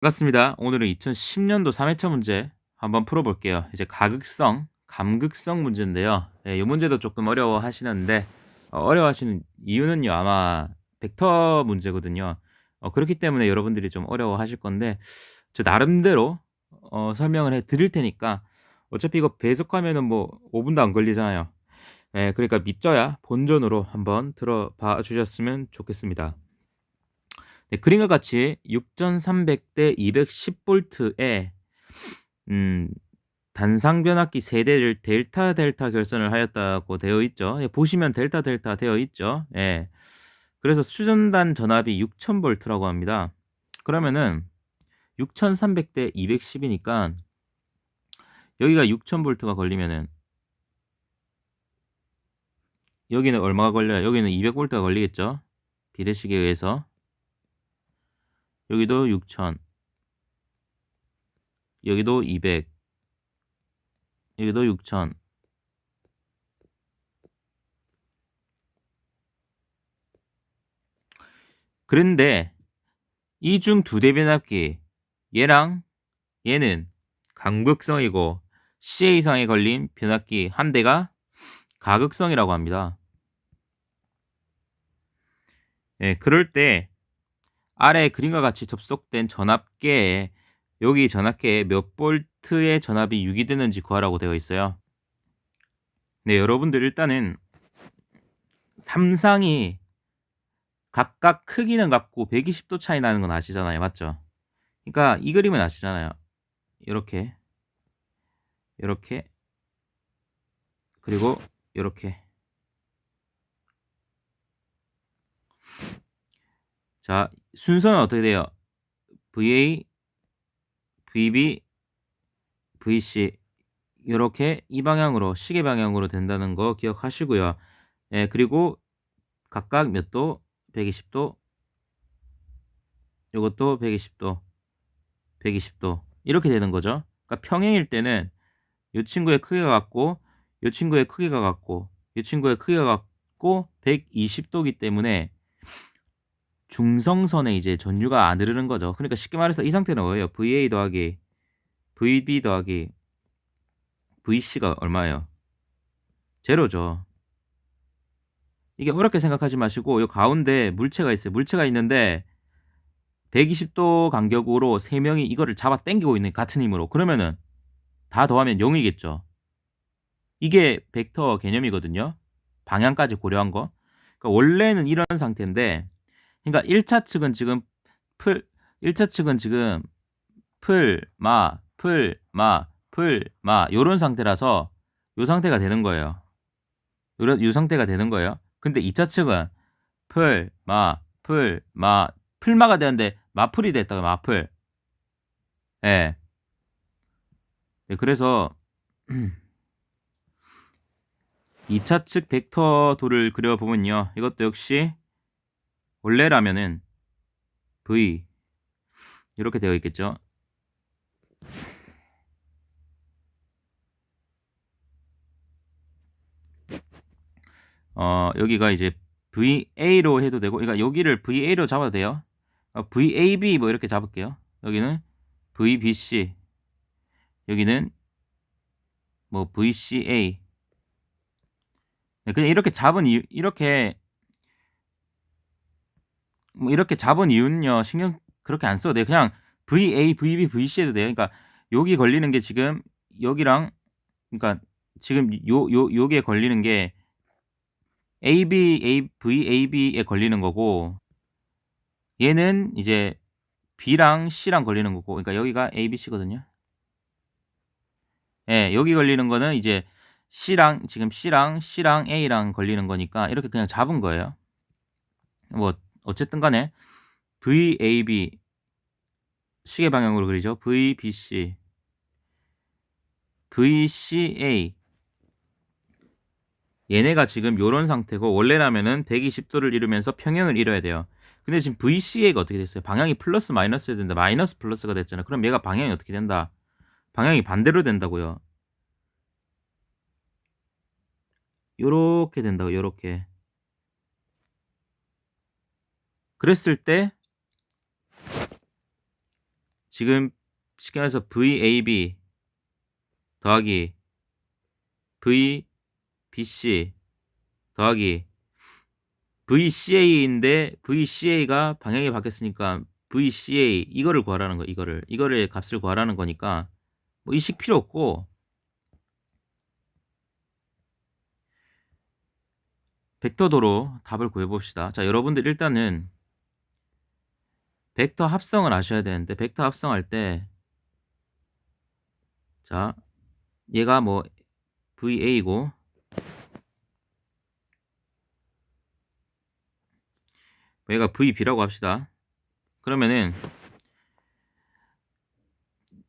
반갑습니다. 오늘은 2010년도 3회차 문제 한번 풀어볼게요. 이제 가극성, 감극성 문제인데요. 예, 이 문제도 조금 어려워 하시는데 어, 어려워하시는 이유는요. 아마 벡터 문제거든요. 어, 그렇기 때문에 여러분들이 좀 어려워 하실 건데 저 나름대로 어, 설명을 해 드릴 테니까 어차피 이거 배속하면은 뭐 5분도 안 걸리잖아요. 예, 그러니까 믿져야 본전으로 한번 들어봐 주셨으면 좋겠습니다. 네, 그림과 같이 6300대 210V에 음, 단상 변압기 세대를 델타 델타 결선을 하였다고 되어 있죠. 예, 보시면 델타 델타 되어 있죠. 예. 그래서 수전단 전압이 6000V라고 합니다. 그러면은 6300대 210이니까 여기가 6000V가 걸리면은 여기는 얼마가 걸려요? 여기는 200V가 걸리겠죠? 비례식에 의해서 여기도 6000 여기도 200 여기도 6000 그런데 이중 두 대 변압기 얘랑 얘는 강극성이고 CA 이상에 걸린 변압기 한 대가 가극성이라고 합니다. 예, 그럴 때 아래 그림과 같이 접속된 전압계에 여기 전압계에 몇 볼트의 전압이 유기되는지 구하라고 되어 있어요. 네, 여러분들 일단은 삼상이 각각 크기는 같고 120도 차이 나는 건 아시잖아요. 맞죠? 그러니까 이 그림은 아시잖아요. 이렇게 이렇게 그리고 이렇게 자 순서는 어떻게 돼요? VA, VB, VC 이렇게 이 방향으로 시계 방향으로 된다는 거 기억하시고요. 예, 그리고 각각 몇 도? 120도. 이것도 120도. 120도. 이렇게 되는 거죠. 그러니까 평행일 때는 이 친구의 크기가 같고 이 친구의 크기가 같고 이 친구의 크기가 같고 120도기 때문에 중성선에 이제 전류가 안 흐르는 거죠. 그러니까 쉽게 말해서 이 상태는 뭐예요? VA 더하기 VB 더하기 VC가 얼마예요? 제로죠. 이게 어렵게 생각하지 마시고 이 가운데 물체가 있어요. 물체가 있는데 120도 간격으로 3명이 이거를 잡아 당기고 있는 같은 힘으로 그러면은 다 더하면 0이겠죠. 이게 벡터 개념이거든요. 방향까지 고려한 거. 그러니까 원래는 이런 상태인데 그러니까 1차 측은 지금 풀 1차 측은 지금 풀, 마, 풀, 마, 풀, 마 요런 상태라서 요 상태가 되는 거예요. 요런 요 상태가 되는 거예요. 근데 2차 측은 풀, 마, 풀, 마, 풀마가 되는데 마풀이 됐다고 마풀. 예. 네, 그래서 2차 측 벡터 도를 그려보면요. 이것도 역시 원래라면은 V 이렇게 되어 있겠죠. 어, 여기가 이제 VA로 해도 되고, 그러니까 여기를 VA로 잡아도 돼요. 어, VAB 뭐 이렇게 잡을게요. 여기는 VBC, 여기는 뭐 VCA. 네, 그냥 이렇게 잡은 이유, 이렇게 뭐 이렇게 잡은 이유는요 신경 그렇게 안 써도 돼요. 그냥 VA, VB, VC 해도 돼요. 그러니까 여기 걸리는 게 지금 여기랑 그러니까 지금 요 요 요게 걸리는 게 AB, A, VAB에 걸리는 거고 얘는 이제 B랑 C랑 걸리는 거고 그러니까 여기가 ABC거든요. 예, 여기 걸리는 거는 이제 C랑 지금 C랑 C랑 A랑 걸리는 거니까 이렇게 그냥 잡은 거예요. 뭐 어쨌든 간에 VAB 시계 방향으로 그리죠. VBC VCA 얘네가 지금 요런 상태고 원래라면은 120도를 이루면서 평행을 이뤄야 돼요. 근데 지금 VCA가 어떻게 됐어요? 방향이 플러스 마이너스 해야 된다. 마이너스 플러스가 됐잖아요. 그럼 얘가 방향이 어떻게 된다? 방향이 반대로 된다고요. 요렇게 된다고 요렇게. 그랬을 때 지금 말해서 VAB 더하기 VBC 더하기 VCA인데 VCA가 방향이 바뀌었으니까 VCA 이거를 구하라는 거 이거를 이거를 값을 구하라는 거니까 뭐 이식 필요 없고 벡터도로 답을 구해봅시다. 자, 여러분들 일단은 벡터 합성을 아셔야 되는데 벡터 합성할 때 자, 얘가 뭐 VA이고 얘가 VB라고 합시다. 그러면은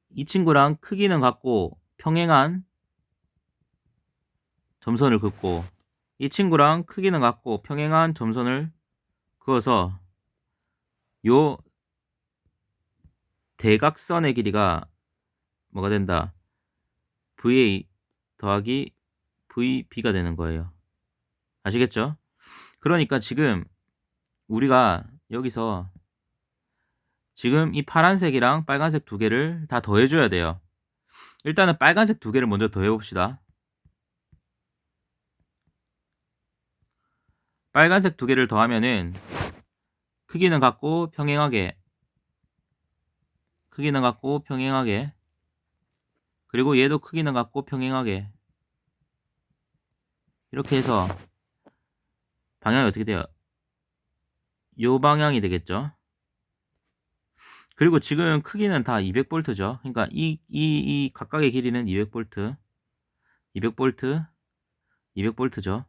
이 친구랑 크기는 같고 평행한 점선을 긋고 이 친구랑 크기는 같고 평행한 점선을 그어서 요 대각선의 길이가 뭐가 된다? VA 더하기 VB가 되는 거예요. 아시겠죠? 그러니까 지금 우리가 여기서 지금 이 파란색이랑 빨간색 두 개를 다 더해줘야 돼요. 일단은 빨간색 두 개를 먼저 더해봅시다. 빨간색 두 개를 더하면은 크기는 같고 평행하게 크기는 같고 평행하게 그리고 얘도 크기는 같고 평행하게 이렇게 해서 방향이 어떻게 돼요? 요 방향이 되겠죠? 그리고 지금 크기는 다 200V죠. 그러니까 이, 이, 이 각각의 길이는 200V, 200V, 200V죠.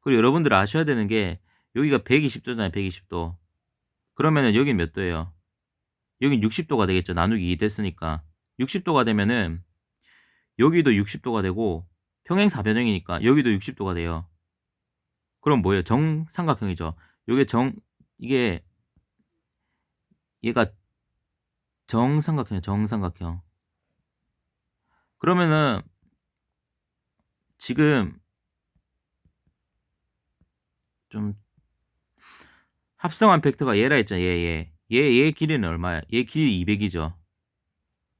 그리고 여러분들 아셔야 되는 게 여기가 120도잖아요. 120도. 그러면은 여긴 몇 도예요? 여긴 60도가 되겠죠. 나누기 2 됐으니까. 60도가 되면은 여기도 60도가 되고 평행사변형이니까 여기도 60도가 돼요. 그럼 뭐예요? 정삼각형이죠. 요게 정 이게 얘가 정삼각형이에요. 정삼각형. 그러면은 지금 좀 합성한 벡터가 얘라 했잖아. 얘, 얘. 얘, 얘 길이는 얼마야? 얘 길이 200이죠.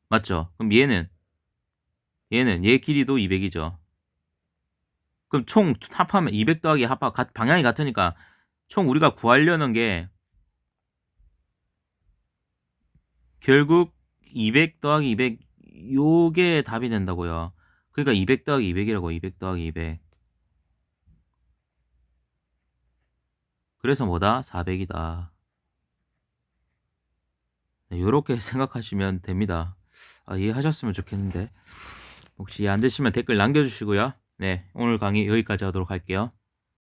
맞죠? 그럼 얘는 얘는 얘 길이도 200이죠. 그럼 총 합하면 200 더하기 합하 방향이 같으니까 총 우리가 구하려는 게 결국 200 더하기 200 요게 답이 된다고요. 그러니까 200 더하기 200이라고 200 더하기 200. 그래서 뭐다? 400이다. 네, 요렇게 생각하시면 됩니다. 아, 이해하셨으면 좋겠는데. 혹시 안 되시면 댓글 남겨주시고요. 네, 오늘 강의 여기까지 하도록 할게요.